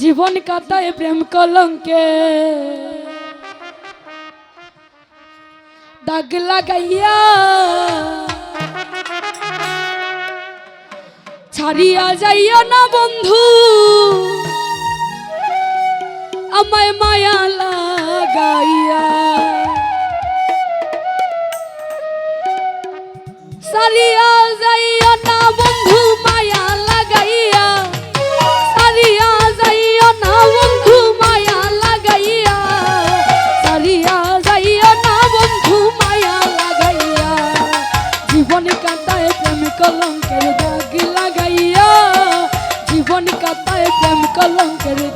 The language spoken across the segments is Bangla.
জীবন কাতায় প্রেম কলঙ্কে। দাগ লাগাইয়া ছাড়িয়া যাইয়া না বন্ধু। কনিকাতায় প্রেম কলঙ্কের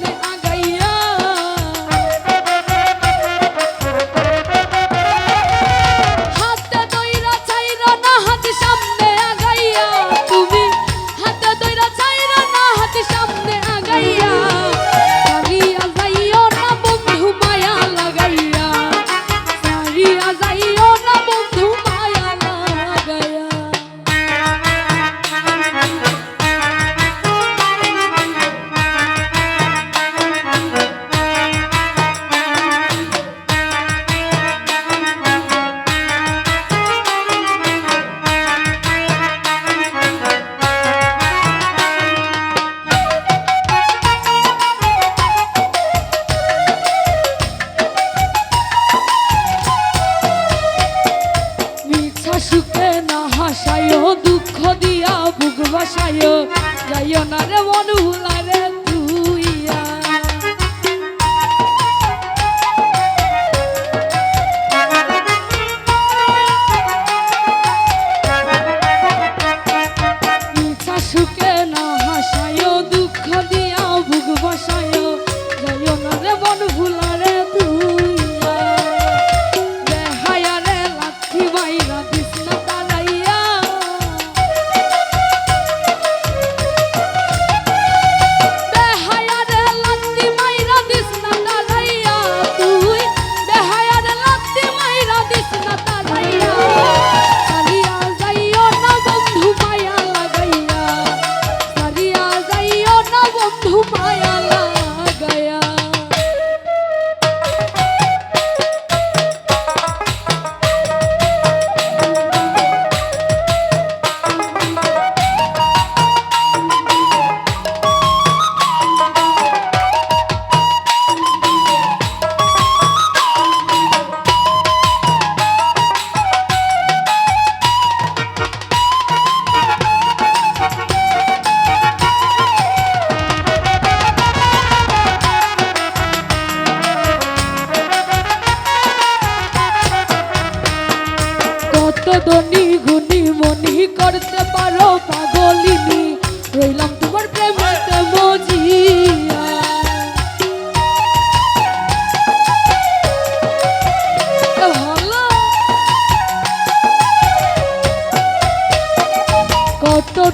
হুপা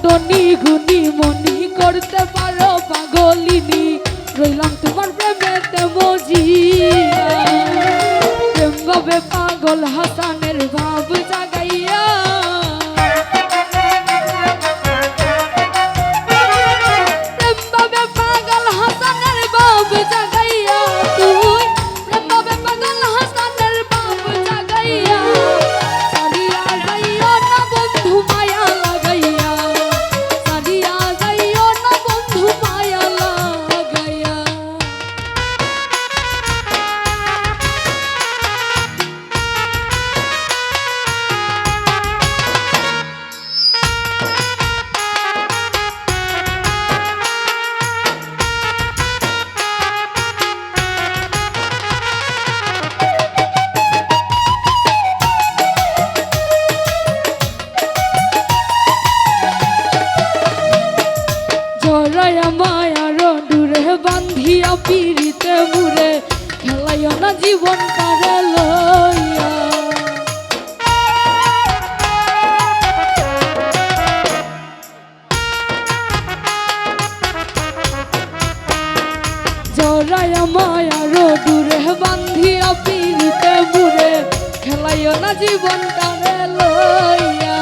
নটনি গুনি মনি করতে পারো পাগলিনি। রইলাম তোমার প্রেমে তেমজি প্রেম পাগল হাসানের ভাই মায়ার দূরে বান্ধিয়া পিড়িতে মুরে খেলাইও না জীবন পারে লইয়া। জরায়া মায়ার দূরে বান্ধিয়া পিড়িতে মুরে খেলাইও না জীবন পারে লইয়া।